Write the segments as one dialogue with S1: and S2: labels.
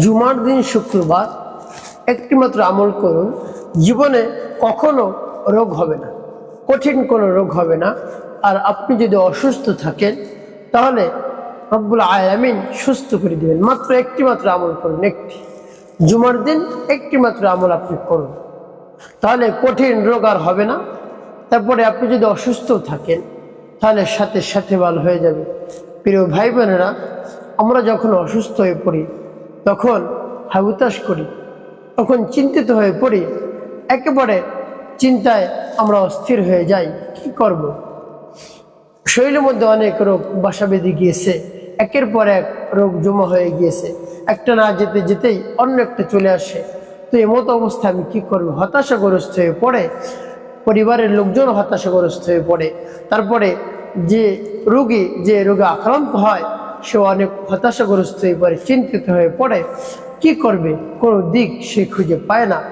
S1: জুমার দিন শুক্রবার একটিমাত্র আমল করুন। জীবনে কখনো রোগ হবে না, কঠিন কোনো রোগ হবে না। আর আপনি যদি অসুস্থ থাকেন, তাহলে রব্বুল আয়ামিন সুস্থ করে দিবেন। মাত্র একটি মাত্র আমল করুন, একটি। জুমার দিন একটি মাত্র আমল আপনি করুন। তাহলে কঠিন রোগ আর হবে না। তারপরে আপনি যদি অসুস্থ থাকেন, তাহলে সাথে সাথে ভালো হয়ে যাবে। প্রিয় ভাই বোনেরা আমরা যখন অসুস্থ হয়ে পড়ি তখন হাবুতাস করি। তখন চিন্তিত হয়ে পড়ি, একেবারে চিন্তায় আমরা অস্থির হয়ে যাই, কি করব। শরীরের মধ্যে অনেক রোগ বাসা বেঁধে গিয়েছে, একের পর এক রোগ জমা হয়ে গিয়েছে। একটা না যেতে যেতেই অন্য একটা চলে আসে। তো এমতো অবস্থা আমি কী করব? হতাশাগ্রস্ত হয়ে পড়ে, পরিবারের লোকজন হতাশাগ্রস্ত হয়ে পড়ে। তারপরে যে রোগী, যে রোগে আক্রান্ত হয় সে অনেক হতাশাগ্রস্ত হয়ে চিন্তিত হয়ে পড়ে। কি করবে? কোনো দিক সে খুঁজে পায় না।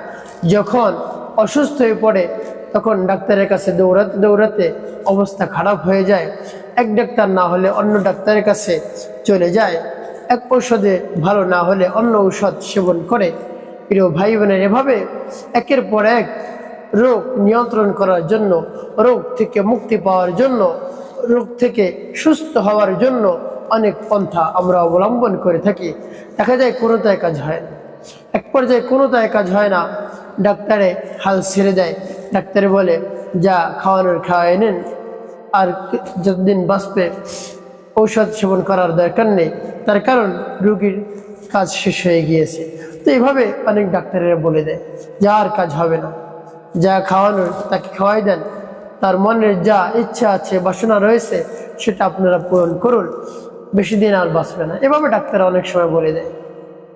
S1: যখন অসুস্থ হয়ে পড়ে, তখন ডাক্তারের কাছে দৌড়াতে দৌড়াতে অবস্থা খারাপ হয়ে যায়। এক ডাক্তার না হলে অন্য ডাক্তারের কাছে চলে যায়। এক ঔষধে ভালো না হলে অন্য ঔষধ সেবন করে। প্রিয় ভাই বোনের এভাবে একের পর এক রোগ নিয়ন্ত্রণ করার জন্য, রোগ থেকে মুক্তি পাওয়ার জন্য, রোগ থেকে সুস্থ হওয়ার জন্য অনেক পন্থা আমরা অবলম্বন করে থাকি। দেখা যায় কোনোটায় কাজ হয় না। এক পর্যায়ে কোনোটায় কাজ হয় না, ডাক্তারে হাল ছেড়ে দেয়। ডাক্তারে বলে, যা খাওয়ানোর খাওয়াই নেন আর যতদিন বাঁচবে, ঔষধ সেবন করার দরকার নেই। তার কারণ রুগীর কাজ শেষ হয়ে গিয়েছে। তো এইভাবে অনেক ডাক্তারেরা বলে দেয়, যা আর কাজ হবে না। যা খাওয়ানোর, তাকে খাওয়াই দেন। তার মনের যা ইচ্ছা আছে, বাসনা রয়েছে, সেটা আপনারা পূরণ করুন। বেশি দিন আর বাঁচবে না। এভাবে ডাক্তার অনেক সময় বলে দেয়।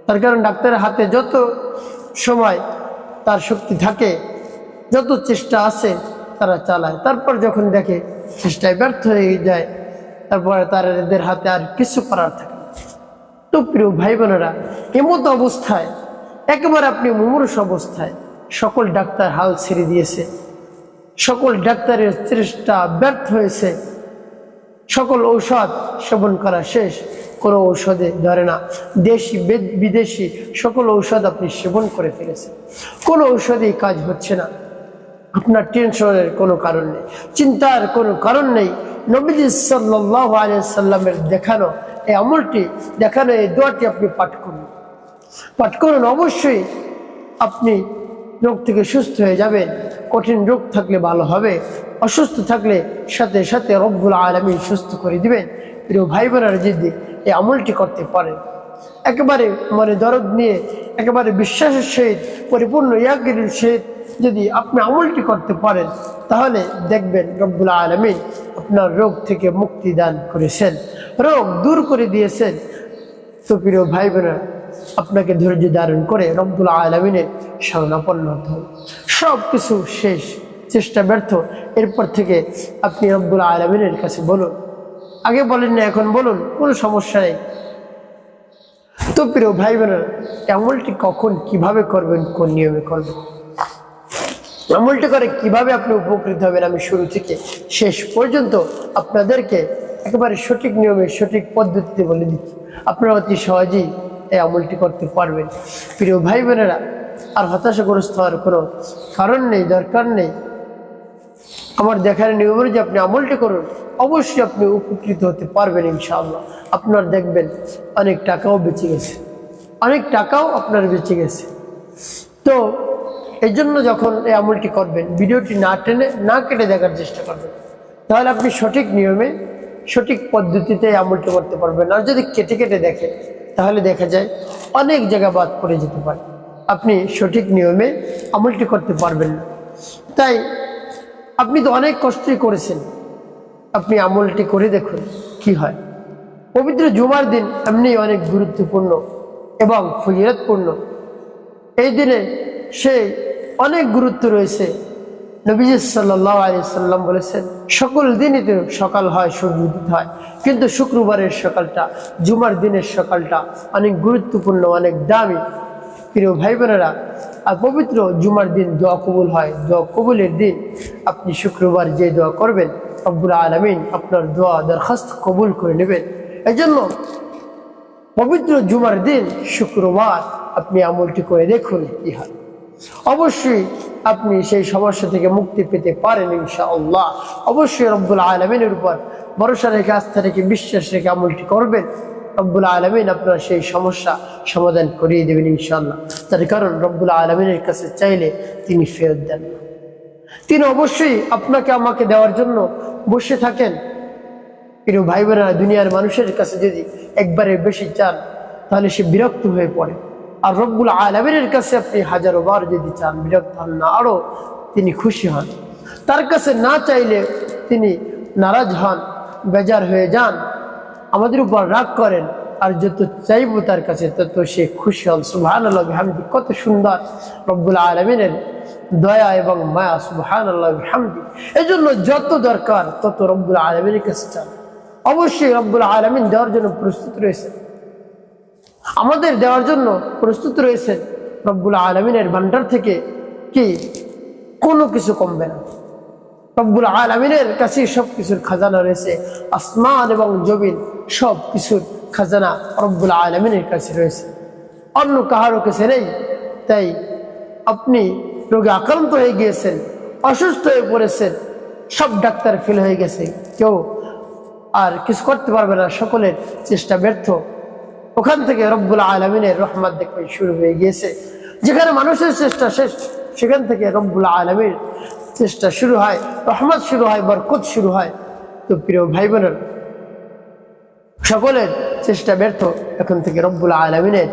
S1: তার কারণ ডাক্তারের হাতে যত সময় তার শক্তি থাকে, যত চেষ্টা আছে তারা চালায়। তারপর যখন দেখে চেষ্টায় ব্যর্থ হয়ে যায়, তারপরে তার এদের হাতে আর কিছু করার থাকে। তো প্রিয় ভাই বোনেরা এমতো অবস্থায়, একেবারে আপনি মুমূর্ষ অবস্থায় সকল ডাক্তার হাল ছেড়ে দিয়েছে। সকল ডাক্তারের চেষ্টা ব্যর্থ হয়েছে। সকল ঔষধ সেবন করা শেষ, কোনো ঔষধে ধরে না। দেশি বিদেশি সকল ঔষধ আপনি সেবন করে ফেলেছেন। কোনো ঔষধেই কাজ হচ্ছে না। আপনার টেনশনের কোনো কারণ নেই। চিন্তার কোনো কারণ নেই। নবীজি সাল্লাহ সাল্লামের দেখানো এই আমলটি, দেখানো এই দোয়াটি আপনি পাঠ করুন। পাঠ করুন, অবশ্যই আপনি রোগ থেকে সুস্থ হয়ে যাবেন। কঠিন রোগ থাকলে ভালো হবে, অসুস্থ থাকলে সাথে সাথে রব্বুল আলমী সুস্থ করে দিবেন। প্রিয় ভাই বোনেরা যদি এই আমলটি করতে পারেন, একেবারে মানে দরদ নিয়ে, একেবারে বিশ্বাসের সহিত, পরিপূর্ণ ইয়াগিরির সহিত যদি আপনি আমলটি করতে পারেন, তাহলে দেখবেন রব্বুল আলমী আপনার রোগ থেকে মুক্তি দান করেছেন। রোগ দূর করে দিয়েছেন। তো প্রিয় ভাই বোনেরা আপনাকে ধৈর্য ধারণ করে রব্বুল আলমিনের শরণাপন্ন হতে হবে। সব কিছু শেষ, চেষ্টা ব্যর্থ। এরপর থেকে আপনি রব্বুল আলমিনের কাছে বলুন। আগে বলেন না, এখন বলুন, কোনো সমস্যা নেই। তো প্রিয় ভাই বোনেরা আমলটি কখন, কীভাবে করবেন, কোন নিয়মে করবেন? আমলটি করে কীভাবে আপনি উপকৃত হবেন, আমি শুরু থেকে শেষ পর্যন্ত আপনাদেরকে একেবারে সঠিক নিয়মে, সঠিক পদ্ধতিতে বলে দিচ্ছি। আপনারা অতি সহজেই এই আমলটি করতে পারবেন। প্রিয় ভাই বোনেরা আর হতাশাগ্রস্ত হওয়ার কোনো কারণ নেই, দরকার নেই। আমার দেখার নিয়ম যে আপনি আমলটি করুন, অবশ্যই আপনি উপকৃত হতে পারবেন ইনশাআল্লাহ। আপনার দেখবেন অনেক টাকাও বেঁচে গেছে। অনেক টাকাও আপনার বেঁচে গেছে। তো এই জন্য যখন এই আমলটি করবেন, ভিডিওটি না টেনে, না কেটে দেখার চেষ্টা করবেন। তাহলে আপনি সঠিক নিয়মে, সঠিক পদ্ধতিতে এই আমলটি করতে পারবেন। আর যদি কেটে কেটে দেখেন, তাহলে দেখা যায় অনেক জায়গা বাদ পড়ে যেতে পারে। আপনি সঠিক নিয়মে আমলটি করতে পারবেন। না তাই আপনি তো অনেক কষ্টই করেছেন। আপনি আমলটি করে দেখুন কি হয়। পবিত্র জুমার দিন এমনি অনেক গুরুত্বপূর্ণ এবং ফজিরতপূর্ণ এই দিনে সে অনেক গুরুত্ব রয়েছে। নবীজ সাল্লাহ সাল্লাম বলেছেন, সকল দিনই তো সকাল হয়, সূর্য উদিত হয়। কিন্তু শুক্রবারের সকালটা, জুমার দিনের সকালটা অনেক গুরুত্বপূর্ণ, অনেক দামি। প্রিয় ভাই বোনেরা আর পবিত্র জুমার দিন দোয়া কবুল হয়। দোয়া কবুলের দিন আপনি শুক্রবার যে দোয়া করবেন আব্বুল আলমিন আপনার দোয়া দরখাস্ত কবুল করে নেবেন। এই জন্য পবিত্র জুমার দিন শুক্রবার আপনি আমলটি করে দেখুন কি হয়। অবশ্যই আপনি সেই সমস্যা থেকে মুক্তি পেতে পারেন ইনশাআল্লাহ। অবশ্যই রব্বুল আলমিনের উপর ভরসা রেখে, আস্থা রেখে, বিশ্বাস রেখে আমলটি করবেন। রব্বুল আলমিন আপনার সেই সমস্যা সমাধান করিয়ে দেবেন ইনশাল্লাহ তার কারণ রব্বুল আলমিনের কাছে চাইলে তিনি ফেরত দেন তিনি অবশ্যই আপনাকে আমাকে দেওয়ার জন্য বসে থাকেন। কিন্তু ভাই বোনেরা দুনিয়ার মানুষের কাছে যদি একবারে বেশি চান, তাহলে সে বিরক্ত হয়ে পড়ে। আর রব্বুল আলমিনের কাছে আপনি হাজারো বার যদি চান, বিরক্ত হন না আরও তিনি খুশি হন। তার কাছে না চাইলে তিনি নারাজ হন, বেজার হয়ে যান। আমাদের উপর রাগ করেন, আর যত চাইব তার কাছে তত সে খুশি হন। সুবহান আল্লাহ হামদি কত সুন্দর রব্বুল আলমিনের দয়া এবং মায়া সুবহান আল্লাহ হামদি এই জন্য যত দরকার তত রব্বুল আলমিনের কাছে চান। অবশ্যই রব্বুল আলমিন দেওয়ার জন্য প্রস্তুত রয়েছে আমাদের দেওয়ার জন্য প্রস্তুত রয়েছে রব্বুল আলমিনের ভান্ডার থেকে কি? কোনো কিছু কমবে না। রব্বুল আলমিনের কাছে সব কিছুর খাজানা রয়েছে। আসমান এবং জমিন সব কিছুর খাজানা রব্বুল আলমিনের কাছে রয়েছে। অন্য কাহারও কাছে নেই। তাই আপনি রোগে আক্রান্ত হয়ে গিয়েছেন, অসুস্থ হয়ে পড়েছেন, সব ডাক্তার ফেল হয়ে গেছে। কেউ আর কিছু করতে পারবে না, সকলের চেষ্টা ব্যর্থ। ওখান থেকে রব্বুল আলমিনের রহমত দেখবে শুরু হয়ে গিয়েছে। যেখানে মানুষের চেষ্টা শেষ, সেখান থেকে রব্বুল আলমীর চেষ্টা শুরু হয়, রহমত শুরু হয়, বরকত শুরু হয়। তো প্রিয় ভাই বোনের সকলের চেষ্টা ব্যর্থ। এখন থেকে রব্বুল আলমিনের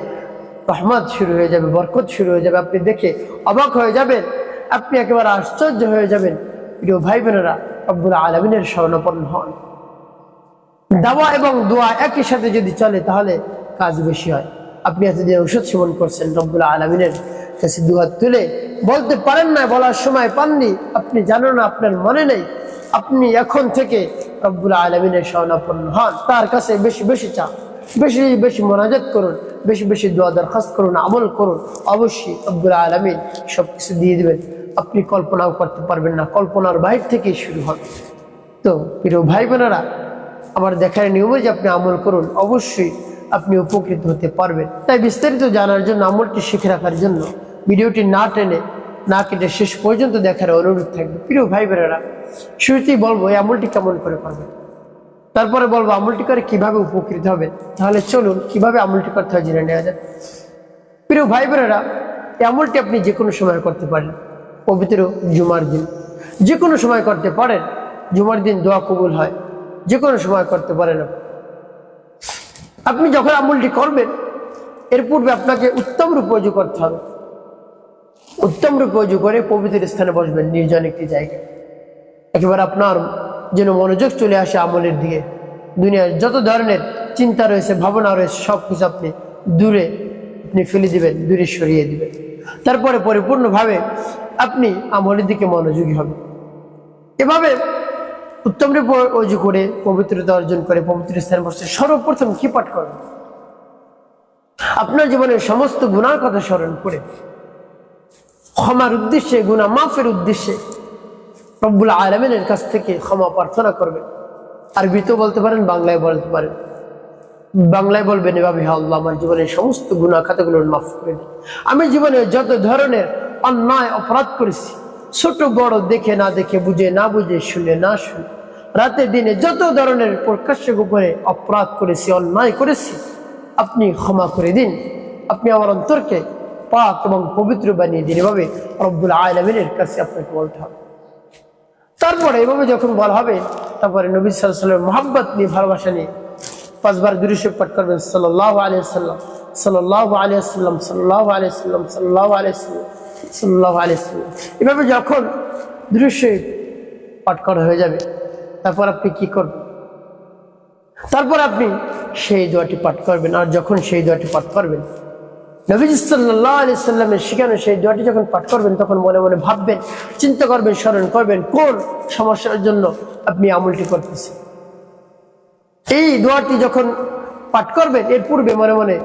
S1: রহমত শুরু হয়ে যাবে, বরকত শুরু হয়ে যাবে। আপনি দেখে অবাক হয়ে যাবেন, আপনি একেবারে আশ্চর্য হয়ে যাবেন। প্রিয় ভাই বোনেরা রব্বুল আলমিনের স্বর্ণপন্ন হন। দাওয়া এবং দোয়া একই সাথে যদি চলে, তাহলে কাজ বেশি হয়। আপনি এতদিন ঔষধ সেবন করছেন রব্বুল আলমিনের কাছে দুহাত তুলে। বলতে পারেন না, বলার সময় পাননি। আপনি জানেন না, আপনার মনে নেই। আপনি এখন থেকে রব্বুল আলমিনের স্বর্ণাপন্ন হন। তার কাছে বেশি বেশি চান। বেশি বেশি মোনাজাত করুন। বেশি বেশি দোয়া দরখাস্ত করুন, আমল করুন। অবশ্যই রব্বুল আলমিন সব কিছু দিয়ে দেবেন। আপনি কল্পনাও করতে পারবেন না। কল্পনার বাইর থেকেই শুরু হবে। তো প্রিয় ভাই বোনেরা আমার দেখার নিয়মে যে আপনি আমল করুন, অবশ্যই আপনি উপকৃত হতে পারবেন। তাই বিস্তারিত জানার জন্য আমলটি শিখে রাখার জন্য ভিডিওটি না টেনে, না কেটে শেষ পর্যন্ত দেখার অনুরোধ থাকবে। প্রিয় ভাই বোনেরা, শুরুতেই বলব এই আমলটি কেমন করে করবেন? তারপরে বলব আমলটি করে কীভাবে উপকৃত হবে তাহলে চলুন কীভাবে আমলটি করতে হয় জেনে নেওয়া যায় প্রিয় ভাই বোনেরা, এই আমলটি আপনি যে কোনো সময় করতে পারেন। পবিত্র জুমার দিন। যে কোনো সময় করতে পারেন। জুমার দিন দোয়া কবুল হয়। যে কোনো সময় করতে পারেন আপনি। আপনি যখন আমলটি করবেন, এর পূর্বে আপনাকে উত্তম রূপে করতে হবে। উত্তম রূপে অজু করে পবিত্র স্থানে বসবেন, নির্জন একটি জায়গায়। একেবারে আপনার যেন মনোযোগ চলে আসে আমলের দিকে। দুনিয়ার যত ধরনের চিন্তা রয়েছে, ভাবনা রয়েছে সব কিছু আপনি দূরে আপনি ফেলে দিবেন, দূরে সরিয়ে দিবেন। তারপরে পরিপূর্ণভাবে আপনি আমলের দিকে মনোযোগী হবেন। এভাবে উত্তম রূপে অজু করে পবিত্রতা অর্জন করে, পবিত্র স্থানে বসে সর্বপ্রথম কি পাঠ করবেন আপনার জীবনের সমস্ত গুণার কথা স্মরণ করে, ক্ষমার উদ্দেশ্যে, গুণা মাফের উদ্দেশ্যে রব্বুল আলমিনের কাছ থেকে ক্ষমা প্রার্থনা করবেন আরবিতেও বলতে পারেন, বাংলায় বলতে পারেন। বাংলায় বলবেন, এভাবে "হে আল্লাহ, আমার জীবনের সমস্ত গুণা খাতাগুলো মাফ করে আমি জীবনে যত ধরনের অন্যায়, অপরাধ করেছি ছোট বড় দেখে না দেখে বুঝে, না বুঝে শুনে, না শুনে। রাতে দিনে যত ধরনের প্রকাশ্য গোপনে অপরাধ করেছি, অন্যায় করেছি, আপনি ক্ষমা করে দিন। আপনি আমার অন্তরকে পাক এবং পবিত্র বানিয়ে দিন। এভাবে রব্বুল আলমিনের কাছে আপনাকে বলতে হবে। তারপরে এভাবে যখন বলা হবে, তারপরে নবী সাল্লামের মোহাব্বত নিয়ে, ভালোবাসা নিয়ে পাঁচবার দৃশ্য পাঠ করবেন। সাল্লাহ আলিয়া সাল্লাম সাল্লাহ আলিয়া সাল্লাম সাল্লাহ আলিয়া সাল্লাম সাল্লাহ আলিয়া সাল্লাম সাল্লাহ আলিয়া এভাবে যখন দৃশ্য পাঠ করা হয়ে যাবে, তারপর আপনি কি করবেন? তারপর আপনি সেই দোয়াটি পাঠ করবেন। আর যখন সেই দোয়াটি পাঠ করবেন, নবীজ সাল্লাহ আলি সাল্লামের শিখানো সেই দোয়াটি যখন পাঠ করবেন, তখন মনে মনে ভাববেন, চিন্তা করবেন, স্মরণ করবেন, কোন সমস্যার জন্য আপনি আমলটি করতেছেন? এই দোয়াটি যখন পাঠ করবেন, এর পূর্বে মনে মনে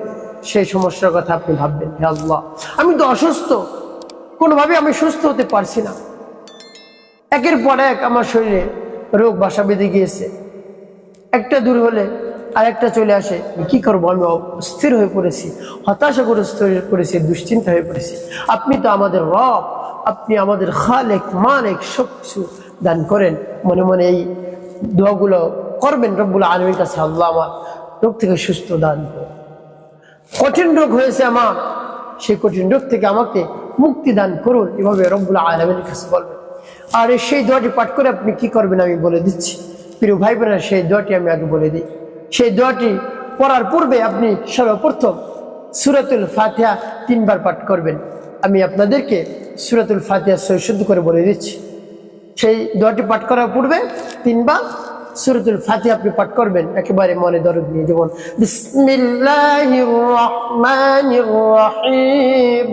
S1: সেই সমস্যার কথা আপনি ভাববেন, হে আল্লাহ, আমি তো অসুস্থ। কোনোভাবে আমি সুস্থ হতে পারছি না। একের পর এক আমার শরীরে রোগ বাসা বেঁধে গিয়েছে। একটা দূর হলে আরেকটা চলে আসে। কি করব? আমি অস্থির হয়ে পড়েছি, হতাশাগ্রস্ত হয়ে পড়েছি দুশ্চিন্তা হয়ে পড়েছি। আপনি তো আমাদের রব, আপনি আমাদের খালেক, মালেক, সব কিছু দান করেন। মনে মনে এই দোয়াগুলো করবেন রব্বুল আলমীর কাছে। আল্লাহ আমার রোগ থেকে সুস্থ দান কঠিন রোগ হয়েছে আমার, সেই কঠিন রোগ থেকে আমাকে মুক্তি দান করুন। এভাবে রব্বুল আলমের কাছে বলবেন। আর সেই দোয়াটি পাঠ করে আপনি কি করবেন আমি বলে দিচ্ছি। প্রিয় ভাই বোনেরা সেই দোয়াটি আমি আগে বলে দিই। সেই দোয়াটি পড়ার পূর্বে আপনি সর্বপ্রথম সুরাতুল ফাতিহা তিনবার পাঠ করবেন। আমি আপনাদেরকে সুরাতুল ফাতিহা শুদ্ধ করে বলে দিচ্ছি। সেই দোয়াটি পাঠ করার পূর্বে তিনবার সুরতুল ফাতিহা আপনি পাঠ করবেন। একেবারে মনে দরদ নিয়ে যেমন রহিম।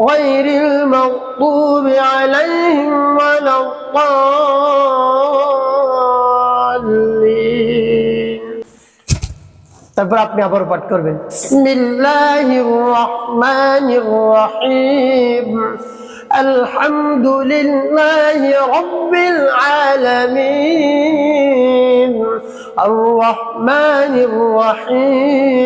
S1: غير المغضوب عليهم ولا الضالين তারপর আপনি আবার পাঠ করবেন বিসমিল্লাহির রহমানির রহিম الحمد لله رب العالمين الرحمن الرحيم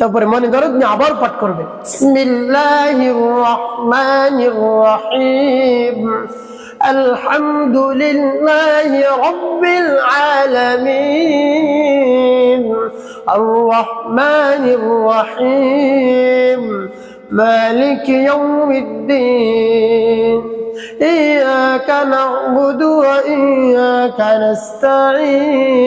S1: তারপরে মনে দরদ নিয়ে আবার পাঠ করবে বিসমিল্লাহির রহমানির রহিম الحمد لله رب العالمين الرحمن الرحيم مالك يوم الدين إياك نعبد وإياك نستعين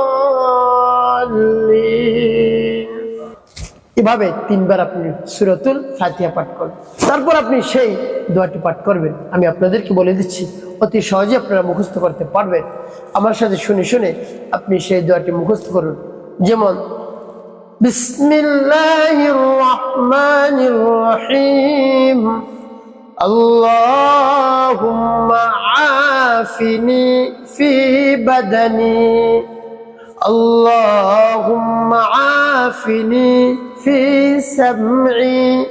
S1: এভাবে তিনবার আপনি সুরতুল ফাতিয়া পাঠ করবেন? তারপর আপনি সেই দোয়াটি পাঠ করবেন। আমি আপনাদেরকে বলে দিচ্ছি, অতি সহজে আপনারা মুখস্থ করতে পারবেন। আমার সাথে শুনে শুনে আপনি সেই দোয়াটি মুখস্থ করুন। যেমন, বিসমিল্লাহির রহমানির ফি আফিনি في سمعي.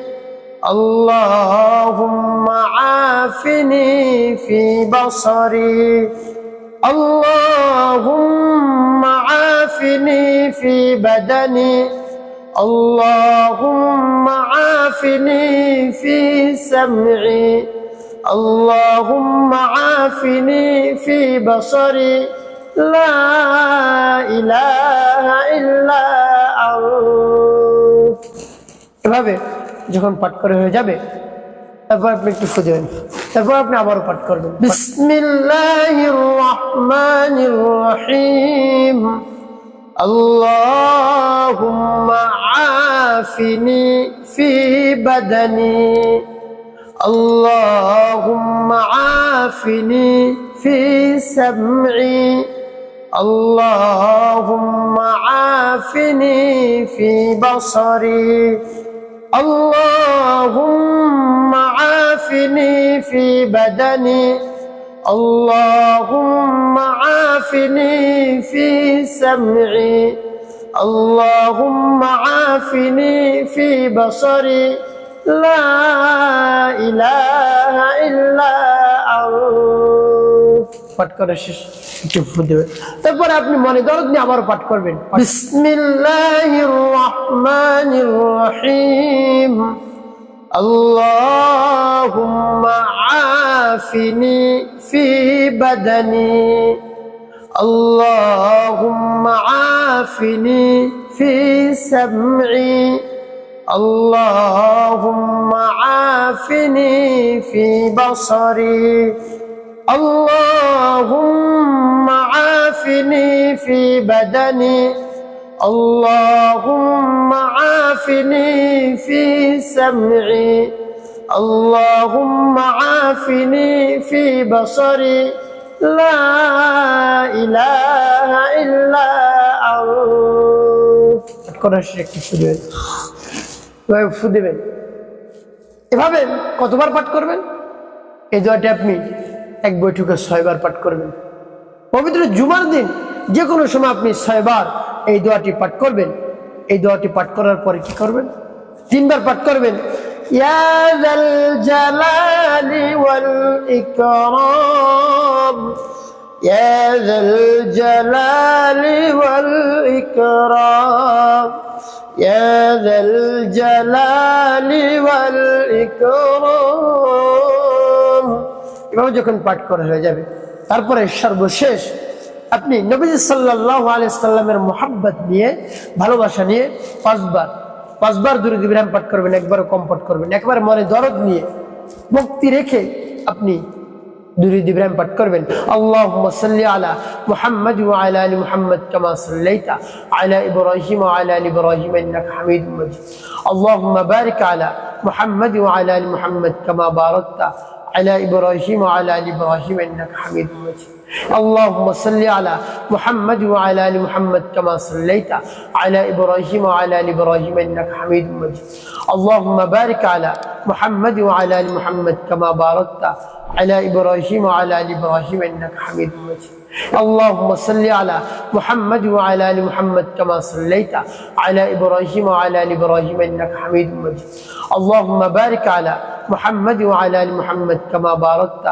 S1: اللهم عافني في بصري. اللهم عافني في بدني. اللهم عافني في سمعي. اللهم عافني في بصري. لا إله إلا এভাবে যখন পাঠ করে হয়ে যাবে তারপর আপনি একটু খুঁজবেন তারপর আপনি আবারও পাঠ করবেন বিসমিল্লাহির রহমানির রহিম اللهم عافني في بدني اللهم عافني في سمعي اللهم عافني في بصري اللهم عافني في بدني. اللهم عافني في سمعي. اللهم عافني في بصري. لا إله إلا পাঠ করা শেষ একটু ফু দেবেন তারপরে আপনি মনে দরদ নিয়ে আবার পাঠ করবেন বিসমিল্লাহির রহমানির রহিম اللهم عافني في بدني اللهم عافني في سمعي اللهم عافني في بصري اللهم عافني في بدني اللهم عافني في سمعي اللهم عافني في بصري لا إله إلا أنت করার একটু ফুদেবেন এভাবে ফু দেবেন এভাবে কতবার পাঠ করবেন এই দোয়াটি আপনি এক বৈঠকে ছয়বার পাঠ করবেন। পবিত্র জুমার দিন যে কোনো সময় আপনি ছয়বার এই দোয়াটি পাঠ করবেন। এই দোয়াটি পাঠ করার পরে কি করবেন? তিনবার পাঠ করবেন ইকরাম। এভাবে যখন পাঠ করা হয়ে যাবে, তারপরে সর্বশেষ আপনি নবীজ সাল্লাহ আলাইসাল্লামের মোহাব্বত নিয়ে, ভালোবাসা নিয়ে পাঁচবার পাঁচবার দুরুদ ইব্রাহিম পাঠ করবেন একবার কম পাঠ করবেন, একবার মনে দরদ নিয়ে মুক্তি রেখে আপনি দুরুদ ইব্রাহিম পাঠ করবেন। সাল্লি আলা মুহাম্মদ আলা আলি মুহাম্মদ আলা মুহাম্মদ على إبراهيم وعلى آل إبراهيم إنك حميد مجيد. اللهم صل على محمد وعلى آل محمد كما صليت على إبراهيم وعلى آل إبراهيم إنك حميد مجيد. اللهم بارك على محمد وعلى آل محمد كما باركت على إبراهيم وعلى آل إبراهيم إنك حميد مجيد. اللهم صل على محمد وعلى آل محمد كما صليت على إبراهيم وعلى آل إبراهيم إنك حميد مجيد. اللهم بارك على محمد وعلى آل محمد كما باركت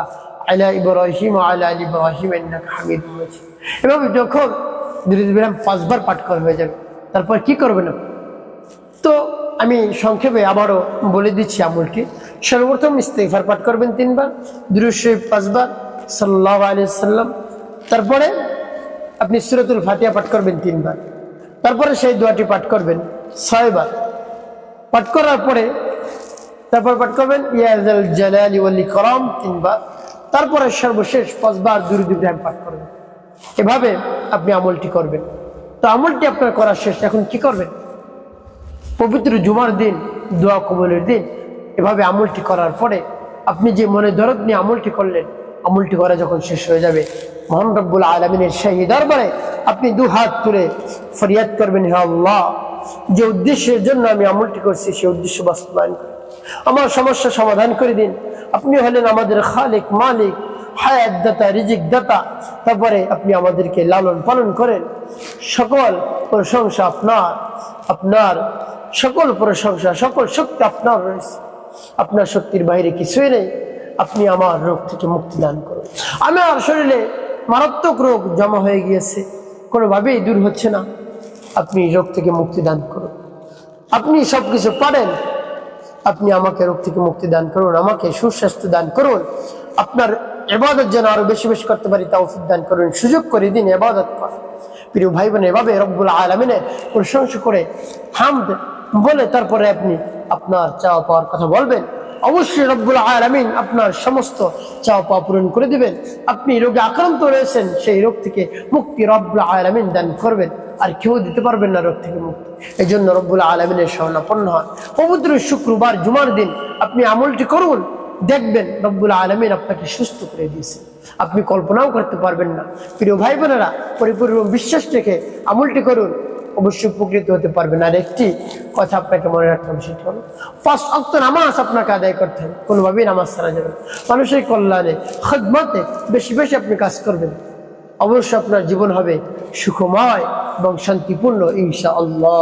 S1: على إبراهيم وعلى آل إبراهيم إنك حميد مجيد এভাবে যখন ধীরে ধীরে পাঁচবার পাঠ করা হয়ে যাবে তারপর কি করবেন আপনি? তো আমি সংক্ষেপে আবারও বলে দিচ্ছি আমলটি সর্বপ্রথম ইস্তেফার পাঠ করবেন তিনবার দুরুশে পাঁচবার সাল্লাহ আলি সাল্লাম তারপরে আপনি সুরতুল ফাতিহা পাঠ করবেন তিনবার তারপরে সেই দোয়াটি পাঠ করবেন ছয়বার পাঠ করার পরে তারপর পাঠ করবেন ইয়াজাল জালালি ওয়াল ইকরাম তিনবার তারপরে সর্বশেষ পাঁচবার দুরুদ ইব্রাহিম পাঠ করবেন। এভাবে আপনি আমলটি করবেন। তো আমলটি আপনার করা শেষ, এখন কি করবেন? পবিত্র জুমার দিন, দোয়া কবলের দিন, এভাবে আমলটি করার পরে আপনি যে মনে দরদ নিয়ে আমলটি করলেন, আমলটি করা যখন শেষ হয়ে যাবে মোহাম্মদ রব্বুল আলমিনের সেই দরবারে আপনি দু হাত তুলে ফরিয়াদ করবেন, হে আল্লাহ, যে উদ্দেশ্যের জন্য আমি আমলটি করছি সেই উদ্দেশ্য বাস্তবায়ন করেন। আমার সমস্যা সমাধান করে দিন। আপনি হলেন আমাদের খালিক মালিক, হায়াত দাতা, রিজিক দাতা। তারপরে আপনি আমাদেরকে লালন পালন করেন। সকল প্রশংসা আপনার আপনার সকল প্রশংসা, সকল শক্তি আপনার রয়েছে। আপনার শক্তির বাইরে কিছুই নেই। আপনি আমার রোগ থেকে মুক্তি দান করুন। আমার শরীরে মারাত্মক রোগ জমা হয়ে গিয়েছে। কোনোভাবেই দূর হচ্ছে না। আপনি রোগ থেকে মুক্তি দান করুন। আপনি সব কিছু পারেন। আপনি আমাকে রোগ থেকে মুক্তি দান করুন, আমাকে সুস্বাস্থ্য দান করুন। আপনার এবাদত যেন আরও বেশি বেশি করতে পারি তাও দান করুন। সুযোগ করে দিন, এবাদত কর। প্রিয় ভাই বোন এভাবে রব্বুল আলমিনের প্রশংসা করে হামদ বলে তারপরে আপনি আপনার চাওয়া পাওয়ার কথা বলবেন। অবশ্যই রব্বুল আলমিন আপনার সমস্ত চাওয়া পূরণ করে দিবেন। আপনি রোগে আক্রান্ত রয়েছেন, সেই রোগ থেকে মুক্তি রব্বুল আলমিন দান করবেন। আর কেউ দিতে পারবেন না রোগ থেকে মুক্তি। এই জন্য রব্বুল আলমিনের স্বর্ণাপন্ন হন পবিত্র শুক্রবার, জুমার দিন আপনি আমলটি করুন, দেখবেন রব্বুল আলমিন আপনাকে সুস্থ করে দিয়েছে। আপনি কল্পনাও করতে পারবেন না। প্রিয় ভাই বোনেরা পরিপূর্ণ বিশ্বাস রেখে আমলটি করুন। অবশ্যই উপকৃত হতে পারবেন। আর একটি কথা আপনাকে মনে রাখতে হবে, সেটি হলো ফার্স্ট অক্ত নামাজ আপনাকে আদায় করতে হবে, কোনোভাবেই নামাজ ছাড়া যাবে। মানুষের কল্যাণে, খদমতে বেশি বেশি আপনি কাজ করবেন। অবশ্যই আপনার জীবন হবে সুখময় এবং শান্তিপূর্ণ ইনশা আল্লাহ